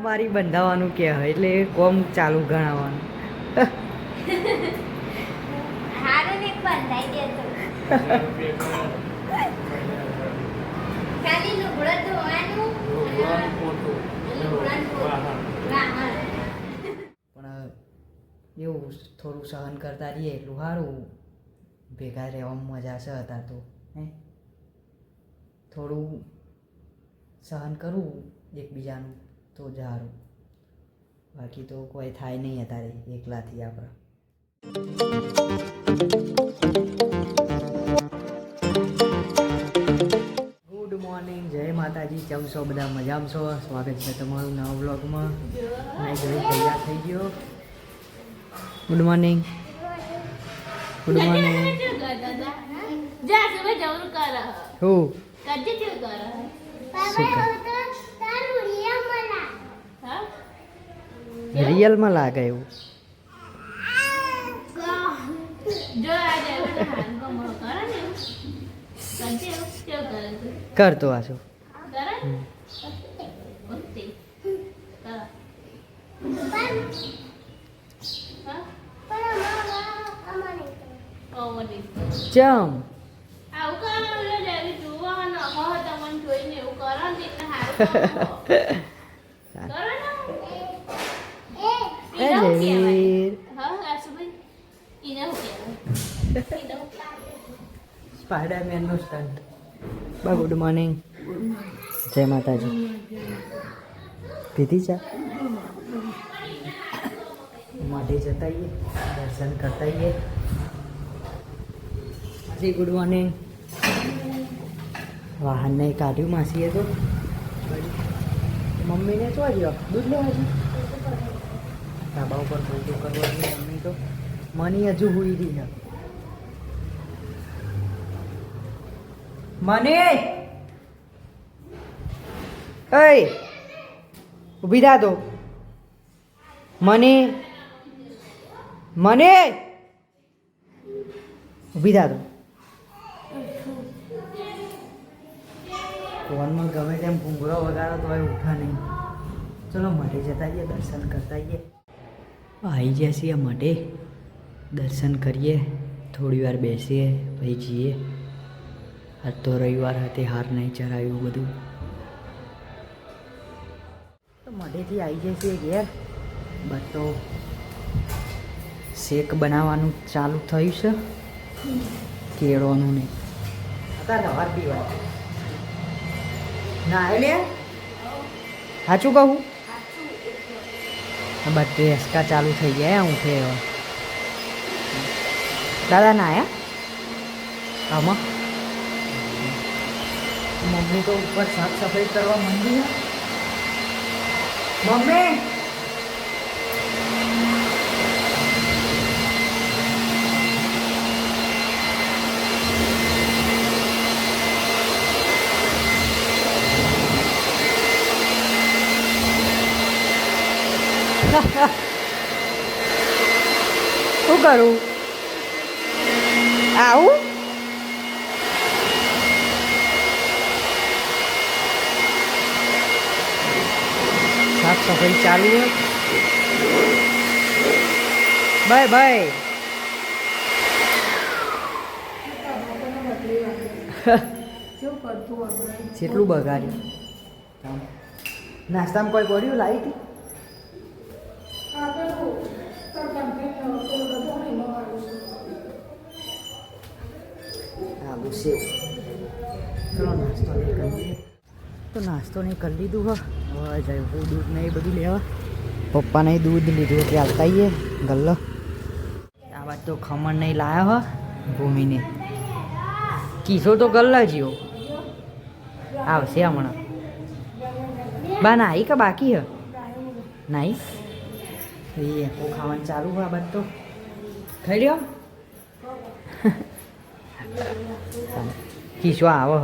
સોમવારી બંધાવવાનું કે એટલે કોમ ચાલુ ગણાવવાનું. પણ એવું થોડું સહન કરતા રહીએ એટલું સારું. ભેગા રહેવામાં મજા છે હતા તો હે? થોડું સહન કરવું એકબીજાનું. તો સારું બાકી તો કોઈ થાય નહીં અત્યારે એકલાથી આપણે. ગુડ મોર્નિંગ જય માતાજી કેમ છો? બધા મજામાં છો? સ્વાગત છે તમારું નવા બ્લોગમાં તૈયાર થઈ ગયો. ગુડ મોર્નિંગ ગુડ મોર્નિંગ હું શું કર? તારું રિયા મલા હા રિયલમાં લાગે એવું જો આ જાય હાન કો મો કર ને કજે કેવું કરે તું કરતો આછો કરે લાગે એવું. કરતો ઓ વડી ચમ. જોઈને એવું કરો ને એટલે સારું કામ કરો ને એ એને શું કહેવાય? લેવીર હા આશુભાઈ એને શું કહેવાય? એને શું કહેવાય? સ્પાઈડરમેનનો સ્ટન્ટ બા ગુડ મોર્નિંગ જય માતાજી પીધી ચા માટે જતા દર્શન કરતા જી ગુડ મોર્નિંગ વાહનને કાઢ્યું માસીએ તો મમ્મીને શું ગયો દૂધ લેવા છે ધાબા ઉપર પોતું કરવો જોઈએ. મમ્મી તો મની હજુ હુઈ રહી છે મને! એ, ઊભી થા દો મને! મને! ઊભી થા દો ફોનમાં ગમે તેમ ઘૂંઘરો વગાડો તો ઉઠા નહીં. ચલો મળી જતા જઈએ દર્શન કરતા આવીએ. આવી ગયા છીએ મઢે દર્શન કરીએ થોડી વાર બેસીએ પછી જઈએ. આજ તો રવિવાર હતી હાર નહીં ચરાયું બધું. તો મઢેથી આવી જાય છે ઘેર બટો શેક બનાવવાનું ચાલુ થયું છે. કેળોનું ને. અત્યારે ના લે સાચું કહું? બસ ટેસ્કા ચાલુ થઈ ગયા હું ફે દાદા ના આયા? આમાં? મમ્મી તો ઉપર સાફ સફાઈ કરવા માંડી મમ્મી! કરું? આવું? સાફ સફાઈ ચાલુ ભાઈ બાય જેટલું બગાડ્યું. નાસ્તામાં કોઈ પડ્યું લાવી સેવ ચલો નાસ્તો નહીં કરીએ તો નાસ્તો નહીં કરી લીધું હો. હવે જાય હું દૂધ ને એ બધું લેવા. પપ્પાને દૂધ લીધું એટલે આવતા આવીએ ગલ્લો. આ વાત તો ખમણ નહીં લાયા હો ભૂમિને. કીસો તો ગલ્લા જીઓ. આવશે હમણાં. બા નાઈ કે બાકી હ? નાઈ એ એકો ખાવાનું ચાલુ હોય આ તો. ખાઈ લ્યો. કીસો આવો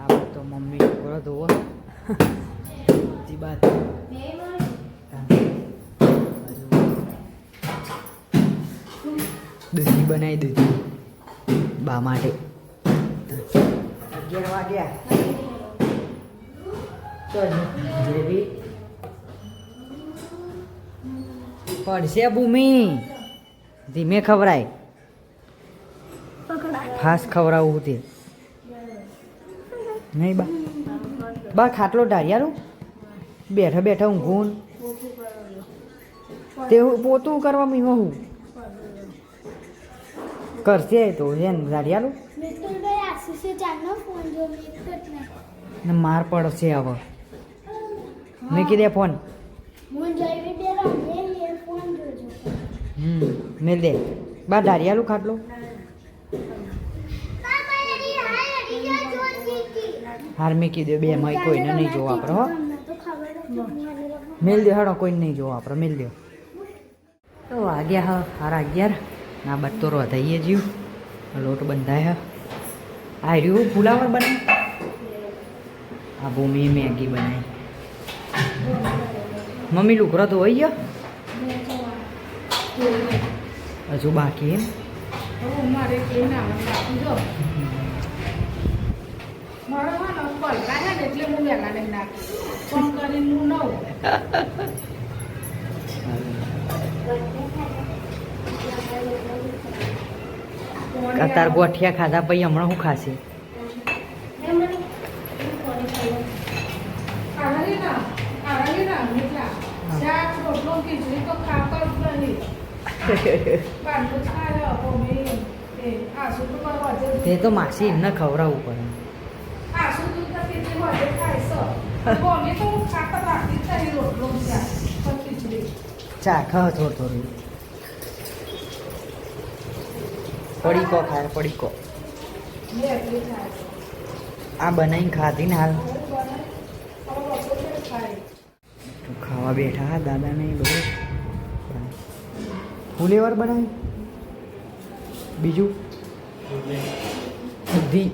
આ તો મમ્મી છોકરો ધોવો બીજી. બાદ દૂધી બનાવી દીધી. બા માટે. અગિયાર વાગ્યા. જેવી પડશે ભૂમિ. ધીમે ખવરાય ફાસ્ટ ખવડાવવું તે. નહીં બા. બા, ખાટલો ઢાળિયારું બેઠા બેઠા ઊંઘું તે પોતું કરવા મીમાં હું. કરશે તો એમ ઢાળિયારું ને માર પડશે હવે. મેં કીધે ફોન હું જઈ બે રમીએ ને એ ફોન જોજો હમ. મેલ દે. બા ધારિયાલું ખાટલો હાર મેકી દે બે મય કોઈને નહીં જોવા આપણે હો. મેલ દે હડો, કોઈને નહીં જોવા આપણે મેલ દે. તો વાગ્યા હા સારા અગિયાર. ના બત્તો રોધાઈએ જ્યું લોટ બંધાય આ રહ્યું ફુલાવર બને આ ભૂમિ મેગી બનાવી મમ્મી લુકરો તો હોય ગયો? હજુ બાકી એમ. તાર ગોઠિયા ખાધા પછી હમણાં હું ખાશે? શાક રોટલો ખીચડી તો ખાતા જ નહીં. તો તે માસી એમને ખવડાવવું પડે આસુ દૂધ તો પીતી હજે ખાય છે મમ્મી તો હું ખાતા બાકી જ નહીં રોટલો શાક પણ ખીચડી ચા ખા થોડું થોડું પડીકો ખાય પડીકો આ બનાવીને ખાધી ને હાલ ખાવા બેઠા હા દાદાને બધું ફુલેવર બનાવી? બીજું? બધી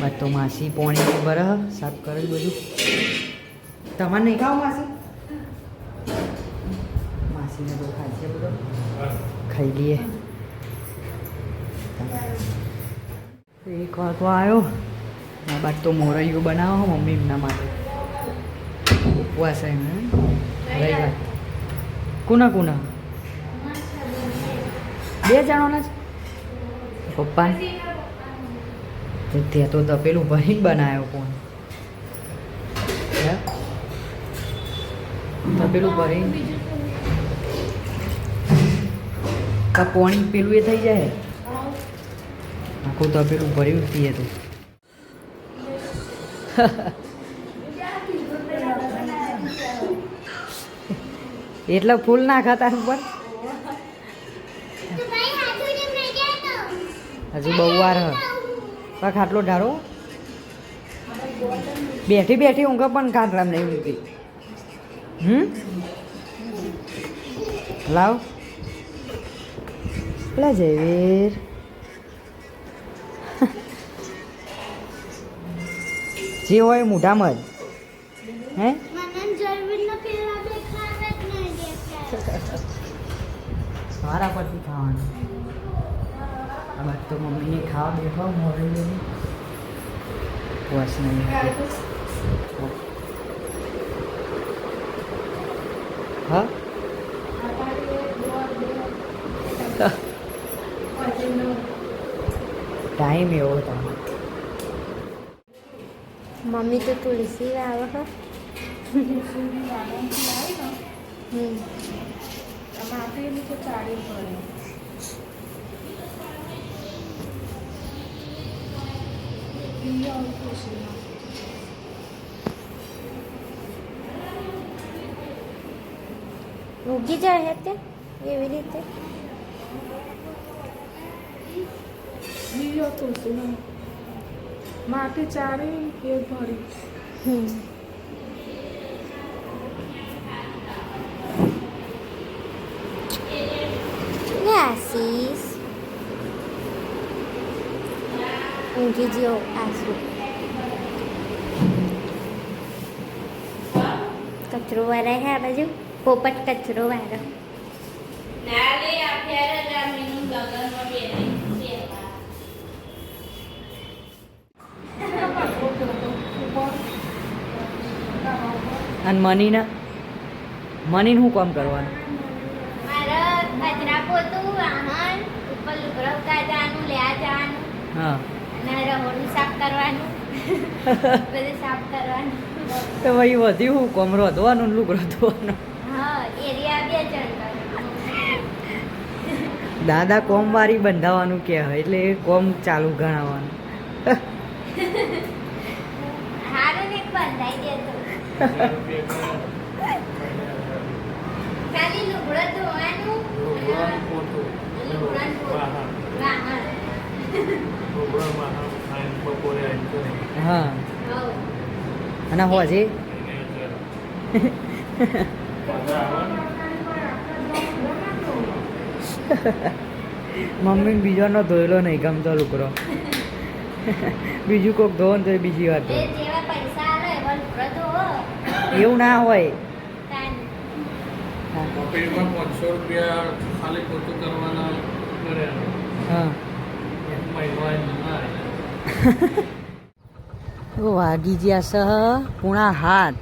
બસ તો માસી પોણી બરહ, સાફ કરે બધું. તમારે નહીં ખાવ માસી? માસીને બહુ ખાય છે બધો. ખાઈ લઈએ. એક વાગો આવ્યો આ બાદ તો મોરૈયું બનાવો, મમ્મી એમના માટે. ઉપવાસ છે રવિવાર કુના કુના? બે જણોના જ? પપ્પા? ત્યાં તો તપેલું ભરીને બનાવ્યો કોણ? તપેલું ભરીને? આ પોણી પેલું એ થઈ જાય? આખું તપેલું ભર્યું પીએ તો. એટલે ફૂલ ના ખાતા ઉપર હજુ બહુ વાર કાંક આટલો ઢાળો? બેઠી બેઠી ઊંઘ પણ કાંકરામ નહીં ઊંઘતી હમ? લાવ. પેલા જયવીર. જે હોય મોઢામાં જ. હે? સારા પરથી ખાવાનું. હવે તો મમ્મીને ખાવા બેઠો મોરલી બસ નહીં હા? ટાઈમ એવો તમે મમ્મી તો તુલસી આવે હમ. માટીની તો ચાળી પડે આવું ખુશીમાં. ઉગી જાય તે? એવી રીતે? ઈ તુલસીમાં માટી ચાળી એ ભરી. હમ. glasses. Um vídeo azul. કચરો વાળા હે બાજુ? પોપટ કચરો વાળો. અને મનીના મનીને શું કામ કરવાનું? કચરા પોતું વાહન ઉપર લુગડો કાઢવાનું લેવા જવાનું હા. અને રહોડું સાફ કરવાનું. બધું સાફ કરવાનું. તો ભાઈ વધી હું કોમ રોધવાનું ને લુગડો ધોવાનું? હા એરિયા બે જણ દાદા કોમ વારી બંધાવાનું કહેવાય એટલે એ કોમ ચાલુ ગણાવવાનું. હારું ને બંધાઈ દેતો ખાલી લુગડો ધોવાનું લુગડાનું પોતું. લુગડાનું પોતું. વાહન લુગડામાં આમ ખાઈને બપોરે આવીને કરે. હા હઉ. અને હોજે. મમ્મી બીજોનો ધોયેલો નહીં ગમતો લુકરો બીજું કોક ધોવો ને તો બીજી વાત એવા ના હોય. હા એક મહિનો આવીને ના આવે. તો વાગી ગયા સહ પૂણા હાથ.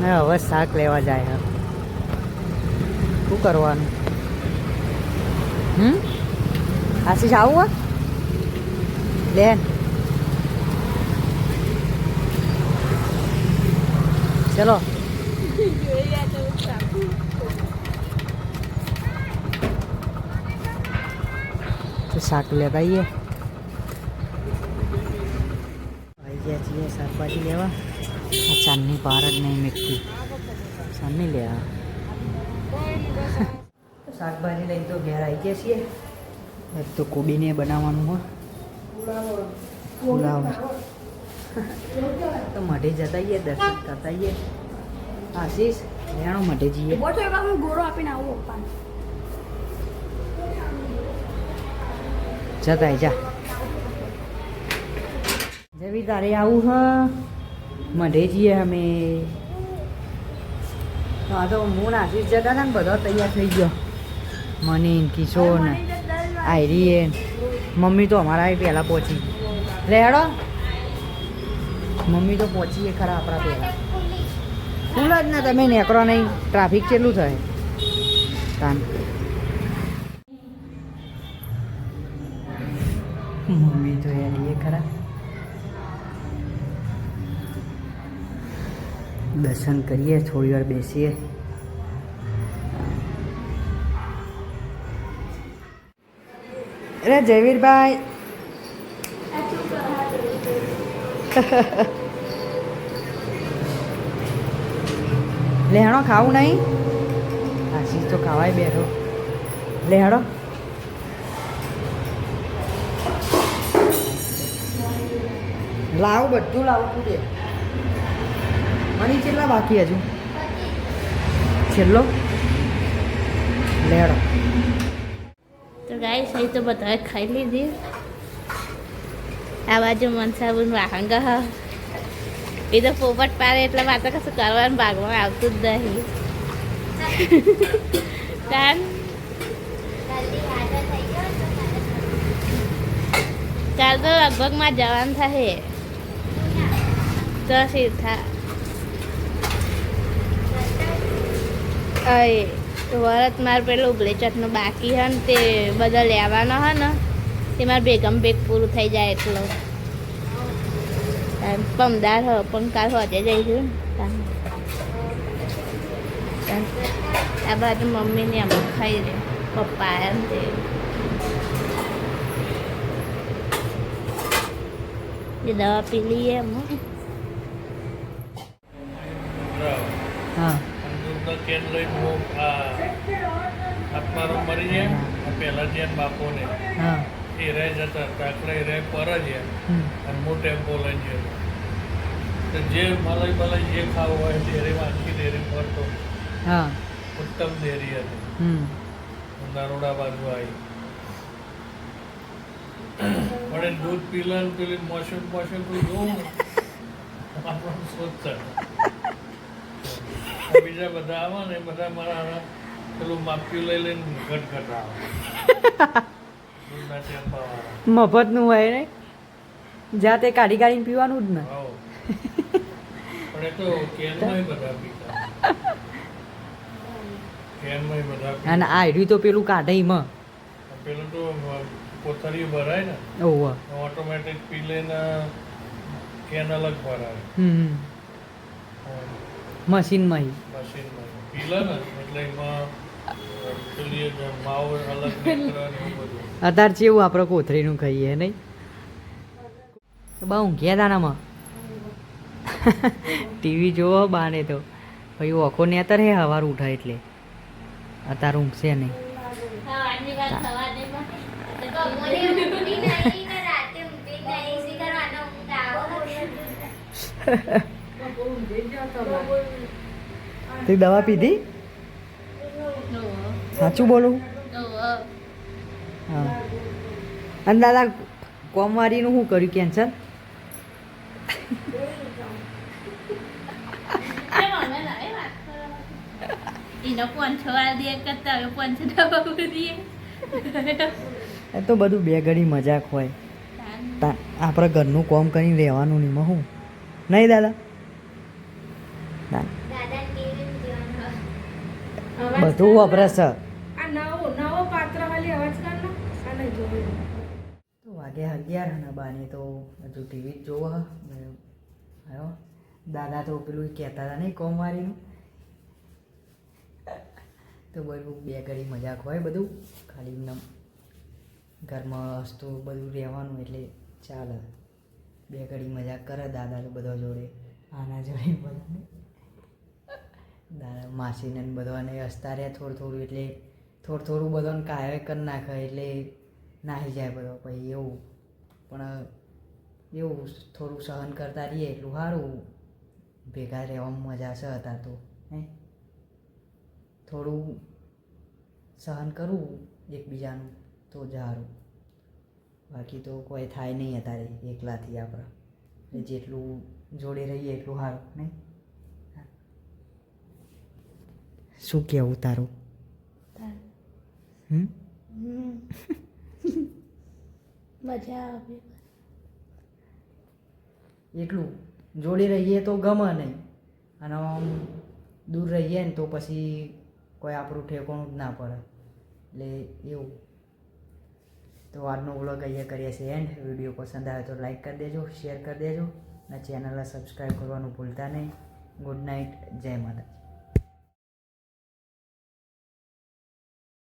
ને હવે શાક લેવા જાય શું કરવાનું? હમ? આશીષ આવું બેન. ચલો. શાક લેતા આવીએ આવી ગયા છીએ શાકભાજી લેવા. આ ચાંદની પાર જ નહીં મીઠી ચાંદની લેવા શાકભાજી લઈને તો ઘેર આવી ગયા છીએ. એક તો કોબીને બનાવવાનું હોય પુલાવ. તો મઢે જતા આવીએ દર્શન કરતા આવીએ આશીષ લેણો મઢે જઈએ. ગોળો આપીને આવું જતા જા. જવી તારે આવું હ? મઢે જઈએ અમે. હા તો હું ને આશીષ જતા હતા ને, બધો તૈયાર થઈ ગયો. મને કિશોર ને આયરી મમ્મી તો અમારા પહેલાં પહોંચી લે મમ્મી તો પહોંચીએ ખરા આપણા પહેલાં. ફૂલ જ ને તમે નેકરો નહીં. ટ્રાફિક કેટલું થાય? તાન. મમ્મી તો એ ખરા. દર્શન કરીએ, થોડી વાર બેસીએ. અરે જયવીરભાઈ. લેહણો ખાવું નહીં? આશીષ તો ખાવાય બેઠો લેહણો. લાવું, બધું લાવું તું દે કેટલા બાકી હજુ? છેલ્લો? લેડો. તો ગાય સહી તો બધાએ ખાઈ લીધી. આ બાજુ મનસાબુન વાહંગ એ તો પોપટ પાડે એટલે માત્ર કશું કરવાનું ભાગમાં આવતું જ નહીં. કાન? કાલ તો લગભગમાં જવાનું થાય તો સીધા વરત મારે પેલું બ્લેચરનું બાકી હે ને તે બધા લેવાનો હે ને તે મારે ભેગમ ભેગ પૂરું થઈ જાય એટલો. પમદાર હ, પણ કાલ હોજે જઈશું. આ બાજુ મમ્મીને અમુક ખાઈ લે, પપ્પા એમ તે. દવા પી લઈએ એમ હો. કેન લઈને હું આ મરી જાય. પહેલા જેમ બાપોને એ રહે જતા આખરે રહે પર જ અને મોટે ટેમ્પો લઈને તો જે મલાઈ બલાઈ જે ખાવું હોય ડેરીમાં આખી ડેરી ફરતો તો ઉત્તમ ડેરી હતી. નરોડા બાજુ આવી. પણ દૂધ પીલા પેલી મોશન મોશન તો જોઉં આપણને સ્વચ્છ બીજા બધા આવે ને બધા મારા પેલું માપ્યું લઈ લઈને ઘટ ઘટ આવે. મફતનું હોય ને? જાતે કાઢી કાઢીને પીવાનું જ ને. પણ એ તો કેનમાંય બધા પીતા. કેનમાંય બધા અને આ તો પેલું કાઢે એમાં પેલું તો કોથળી ભરાય ને. ઓટોમેટિક પી લઈને કેન અલગ ભરાય. હમ. મશીનમાં મશીનમાં પીલે ને એટલે એમાં માવો અલગ ને બધું. અત્યારે આપણે કોથરીનું ખાઈએ નહીં બા ઊંઘ્યા દાનામાં ટીવી જોવો બાને તો. ભાઈ ઓખો નેતર હે સવાર ઉઠાય એટલે અત્યારે ઊંઘશે નહીં Ha ha સવારની તે દવા પીધી? સાચું બોલું? હા. અને દાદા કોમવારીનું શું કર્યું? કેન્સર? એ તો બધું બે ઘડી મજાક હોય. આપણે ઘરનું કોમ કરીને રહેવાનું નહીં હું નહીં દાદા ના દાદાને કેવી ઊંઘવાનું? અવાજ બધું વપરાશ છે. આ નવો નવો પાત્ર વાળી અવાજ કર ને આને જોયું તો વાગે અગિયાર અને બાને તો હજુ ટીવી જ જોવો. આવ્યો દાદા તો પેલું કહેતા હતા નહીં કોમવારીનું. તો બધું બે ઘડી મજાક હોય બધું. ખાલી એમને ઘરમાં હસતું બધું રહેવાનું એટલે ચાલે. બે ઘડી મજાક કરે દાદા તો બધા જોડે આના જોડે બધાને. માસીને બધાને હસતા રહ્યા થોડું થોડું એટલે થોડું થોડું બધાને કાયવે કરી નાખે એટલે નાહી જાય બધો પછી એવું. પણ એવું થોડું સહન કરતા રહીએ એટલું સારું. ભેગા રહેવામાં મજા છે હતા તો, હે? થોડું સહન કરવું એકબીજાનું તો સારું. બાકી તો કોઈ થાય નહીં અત્યારે એકલાથી આપણે. જેટલું જોડે રહીએ એટલું સારું, નહીં? શું કહેવું તારું? મજા આવે. એટલું. જોડે રહીએ તો ગમે નહીં. અને આમ દૂર રહીએ ને તો પછી કોઈ આપણું ઠેકોણું જ ના પડે. એટલે એવું. તો આજનો વ્લોગ અહીંયા કરીએ છીએ એન્ડ વીડિયો પસંદ આવે તો લાઈક કરી દેજો શેર કરી દેજો. અને ચેનલને સબસ્ક્રાઈબ કરવાનું ભૂલતા નહીં. ગુડ નાઇટ જય માતા